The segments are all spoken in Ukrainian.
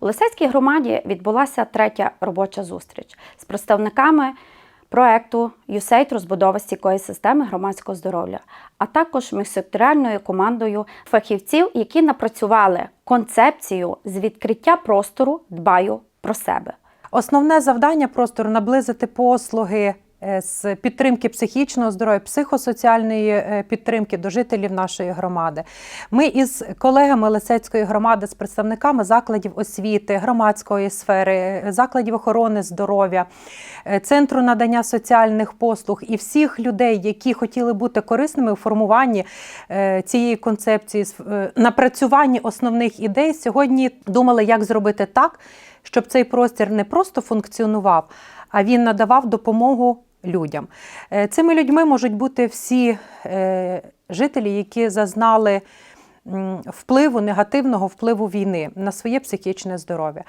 У Лисецькій громаді відбулася третя робоча зустріч з представниками проекту USAID розбудова стійкої системи громадського здоров'я, а також міжсекторіальною командою фахівців, які напрацювали концепцію з відкриття простору Дбаю про себе. Основне завдання простору наблизити послуги з підтримки психічного здоров'я, психосоціальної е, підтримки до жителів нашої громади. Ми із колегами Лисецької громади, з представниками закладів освіти, громадської сфери, е, закладів охорони здоров'я, е, центру надання соціальних послуг і всіх людей, які хотіли бути корисними у формуванні е, цієї концепції, е, напрацюванні основних ідей, сьогодні думали, як зробити так, щоб цей простір не просто функціонував, а він надавав допомогу людям. Е, Цими людьми можуть бути всі е, жителі, які зазнали впливу, негативного впливу війни на своє психічне здоров'я.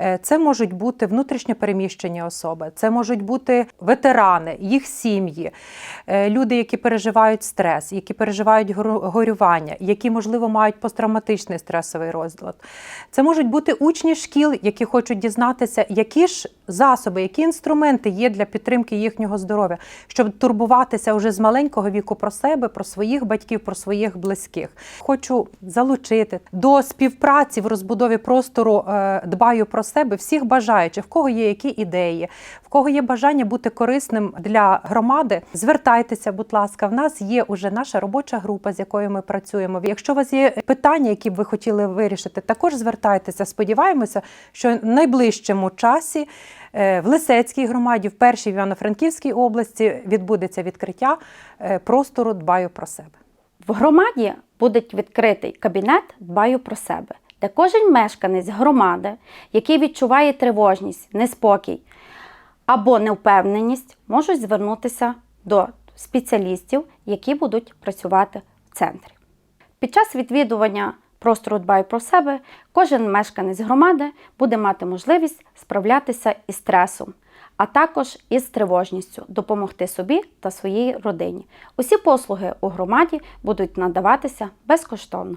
Е, Це можуть бути внутрішньо переміщені особи, це можуть бути ветерани, їх сім'ї, е, люди, які переживають стрес, які переживають горювання, які, можливо, мають посттравматичний стресовий розлад. Це можуть бути учні шкіл, які хочуть дізнатися, які ж засоби, які інструменти є для підтримки їхнього здоров'я, щоб турбуватися вже з маленького віку про себе, про своїх батьків, про своїх близьких. Хочу залучити до співпраці в розбудові простору е, дбаю про себе всіх бажаючих, в кого є які ідеї, в кого є бажання бути корисним для громади. Звертайтеся, будь ласка, в нас є уже наша робоча група, з якою ми працюємо. Якщо у вас є питання, які б ви хотіли вирішити, також звертайтеся. Сподіваємося, що в найближчому часі е, в Лисецькій громаді, в першій Івано-Франківській області відбудеться відкриття е, простору Дбаю про себе. В громаді буде відкритий кабінет Дбаю про себе, де кожен мешканець громади, який відчуває тривожність, неспокій або невпевненість, можуть звернутися до спеціалістів, які будуть працювати в центрі. Під час відвідування простору Дбай про себе кожен мешканець громади буде мати можливість справлятися із стресом, а також із тривожністю, допомогти собі та своїй родині. Усі послуги у громаді будуть надаватися безкоштовно.